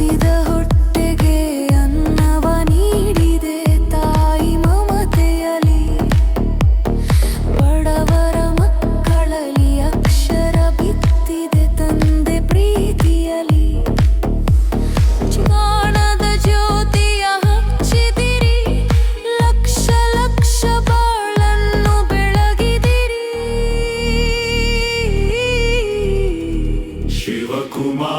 ಹಸಿದ ಹೊಟ್ಟೆಗೆ ಅನ್ನವ ನೀಡಿದೆ ತಾಯಿ ಮಮತೆಯಲಿ ಬಡವರ ಮಕ್ಕಳಲ್ಲಿ ಅಕ್ಷರ ಬಿತ್ತಿದೆ ತಂದೆ ಪ್ರೀತಿಯಲಿ ಜ್ಞಾನದ ಜ್ಯೋತಿಯ ಹಚ್ಚಿದಿರಿ, ಲಕ್ಷ ಲಕ್ಷ ಬಾಳನ್ನು ಬೆಳಗಿದಿರಿ. ಶಿವಕುಮಾರ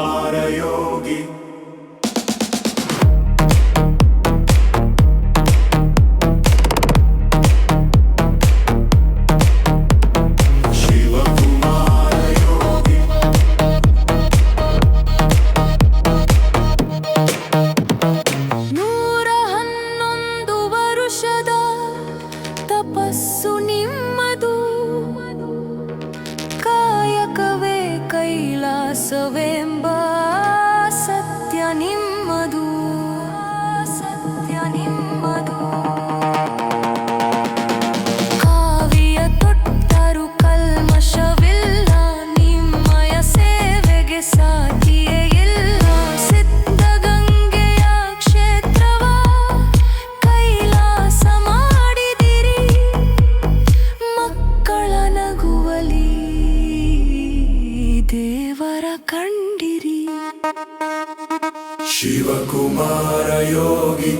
ತಪಸ್ಸು ನಿಮ್ಮದು. ಕಾಯಕವೇ ಕೈಲಾಸವೆಂಬ ದೇವರ ಕಂಡಿರಿ. ಶಿವಕುಮಾರ ಯೋಗಿ.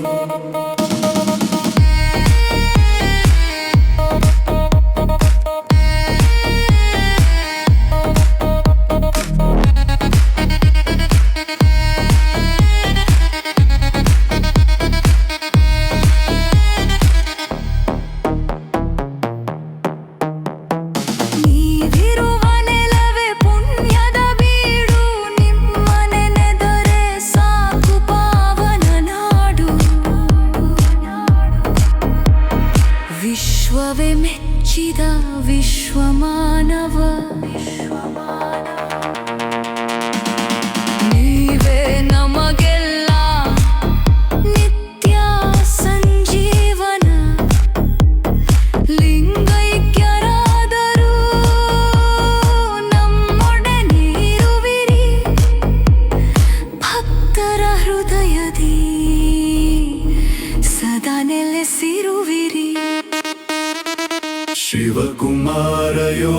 ವಿಶ್ವವೇ ಮೆಚ್ಚಿದ ವಿಶ್ವಮಾನವ. ವಿಶ್ವಮಾನ ನಮಗೆಲ್ಲ ಸಂಜೀವನ. ಲಿಂಗೈಕ್ಯರಾದರೂ ಭಕ್ತರ ಹೃದಯದಿ ಸದಾ ನೆಲೆಸಿರುವಿರಿ. शिवकुमारयोगी